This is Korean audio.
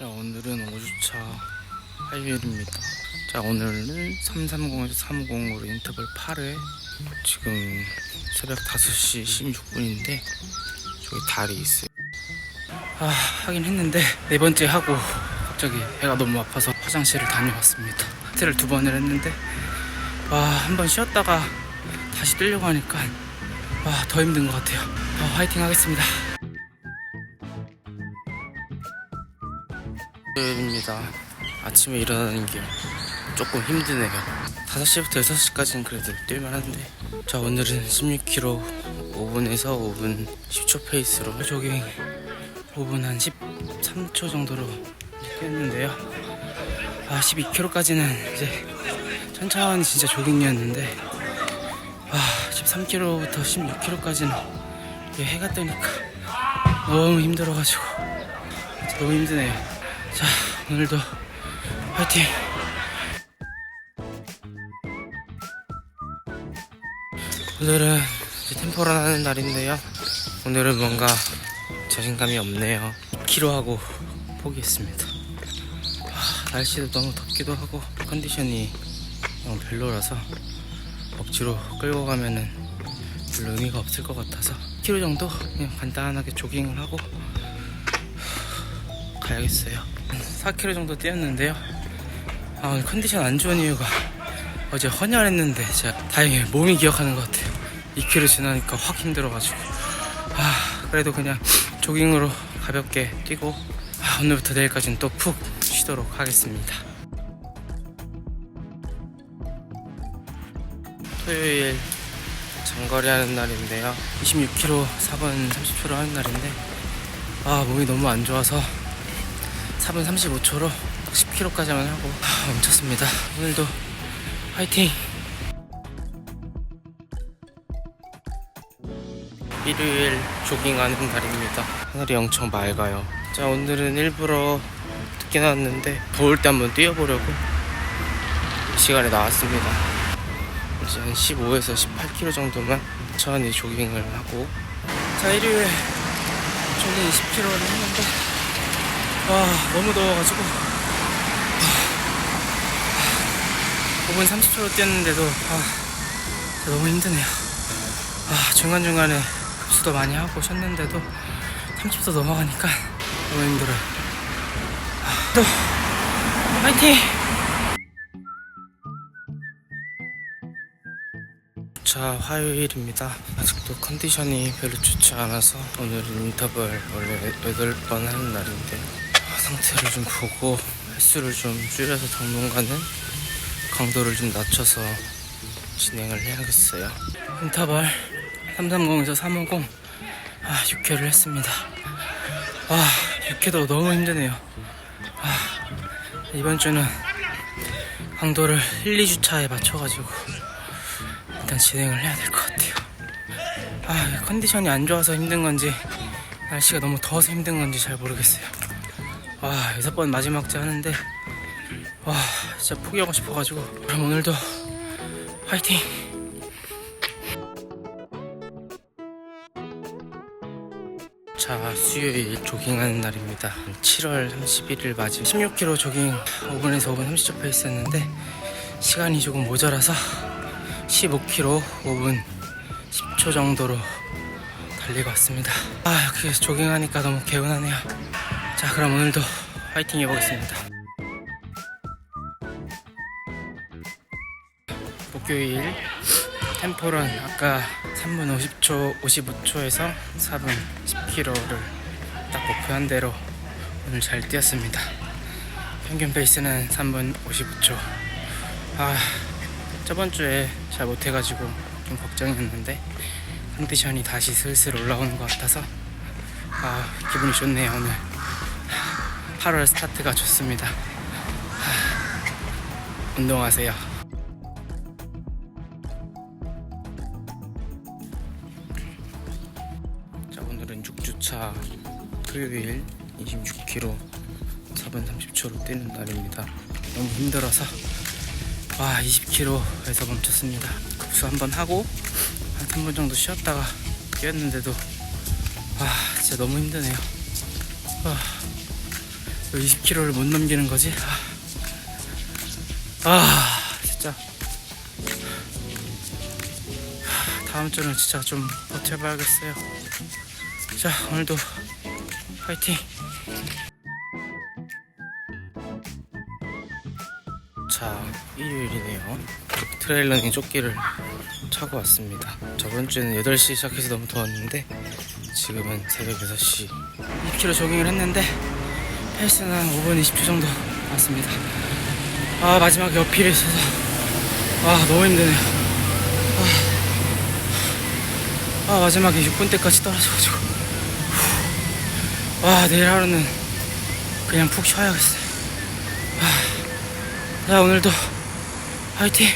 자, 오늘은 5주차 화요일입니다. 자, 오늘은 330에서 350으로 인터벌 8회. 지금 새벽 5시 16분인데, 저기 달이 있어요. 아, 하긴 했는데, 네 번째 하고, 갑자기 배가 너무 아파서 화장실을 다녀왔습니다. 하트를 두 번을 했는데, 와, 한 번 쉬었다가 다시 뛰려고 하니까, 와, 더 힘든 것 같아요. 어, 화이팅 하겠습니다. 입니다. 아침에 일어나는 게 조금 힘드네요. 5시부터 6시까지는 그래도 뛸만 한데. 자, 오늘은 16km 5분에서 5분 10초 페이스로 조깅 5분 한 13초 정도로 뛰었는데요. 아, 12km까지는 이제 천천히 진짜 조깅이었는데, 아, 13km부터 16km까지는 해가 뜨니까 너무 힘들어가지고 너무 힘드네요. 자, 오늘도 화이팅! 오늘은 템포런 하는 날인데요. 오늘은 뭔가 자신감이 없네요. 키로하고 포기했습니다. 하, 날씨도 너무 덥기도 하고 컨디션이 너무 별로라서 억지로 끌고 가면은 별로 의미가 없을 것 같아서 키로 정도 그냥 간단하게 조깅을 하고 가야겠어요. 4km 정도 뛰었는데요. 아, 오늘 컨디션 안 좋은 이유가 어제 헌혈했는데 진짜 다행히 몸이 기억하는 것 같아요. 2km 지나니까 확 힘들어가지고. 아, 그래도 그냥 조깅으로 가볍게 뛰고 아, 오늘부터 내일까지는 또 푹 쉬도록 하겠습니다. 토요일 장거리 하는 날인데요. 26km 4분 30초로 하는 날인데 아, 몸이 너무 안 좋아서 4분 35초로 딱 10km까지만 하고 하, 멈췄습니다. 오늘도 화이팅! 일요일 조깅하는 날입니다. 하늘이 엄청 맑아요. 자 오늘은 일부러 늦게 나왔는데 더울 때 한번 뛰어보려고 이 시간에 나왔습니다. 이제 한 15에서 18km 정도만 천천히 조깅을 하고 자 일요일 조깅 20km를 했는데 와 너무 더워가지고. 아, 5분 30초로 뛰었는데도 아, 너무 힘드네요. 아, 중간중간에 급수도 많이 하고 쉬었는데도 30도 넘어가니까 너무 힘들어요. 아, 또 화이팅! 자 화요일입니다. 아직도 컨디션이 별로 좋지 않아서 오늘은 인터벌 원래 8번 하는 날인데 아, 상태를 좀 보고 횟수를 좀 줄여서 당분간은 강도를 좀 낮춰서 진행을 해야겠어요 인터벌 330에서 350 아, 6회를 했습니다 와 6회도 너무 힘드네요 아, 이번 주는 강도를 1, 2주차에 맞춰가지고 일단 진행을 해야 될 것 같아요. 아, 컨디션이 안 좋아서 힘든 건지, 날씨가 너무 더워서 힘든 건지 잘 모르겠어요. 와, 여섯 번 마지막 째 하는데, 와, 진짜 포기하고 싶어가지고. 그럼 오늘도 화이팅! 자, 수요일 조깅하는 날입니다. 7월 31일 맞이 16km 조깅 5분에서 5분 30초 페이스 했는데, 시간이 조금 모자라서 15km 5분 10초 정도로 달리고 왔습니다. 아, 여기 조깅하니까 너무 개운하네요. 자, 그럼 오늘도 화이팅 해보겠습니다. 목요일 템포런 아까 3분 50초, 55초에서 4분 10km를 딱 목표한 대로 오늘 잘 뛰었습니다. 평균 페이스는 3분 55초. 아, 저번 주에 잘 못해가지고 좀 걱정이었는데 컨디션이 다시 슬슬 올라오는 것 같아서 아 기분이 좋네요 오늘 8월 스타트가 좋습니다. 하, 운동하세요. 자 오늘은 6주차 토요일 26km 4분 30초로 뛰는 날입니다. 너무 힘들어서. 와 20km에서 멈췄습니다. 급수 한번 하고 한 3분 정도 쉬었다가 뛰었는데도 와 진짜 너무 힘드네요. 와, 20km를 못 넘기는 거지? 아, 아 진짜. 다음 주는 진짜 좀 버텨봐야겠어요. 자, 오늘도 파이팅! 자, 일요일이네요. 트레일러닝 조끼를 차고 왔습니다. 저번 주에는 8시 시작해서 너무 더웠는데, 지금은 새벽 6시. 2km 조깅을 했는데, 페이스는 한 5분 20초 정도 왔습니다. 아, 마지막에 어필이 있어서, 아, 너무 힘드네요. 아, 아 마지막에 6분 때까지 떨어져가지고. 후. 와, 내일 하루는 그냥 푹 쉬어야겠어요. 자 오늘도 화이팅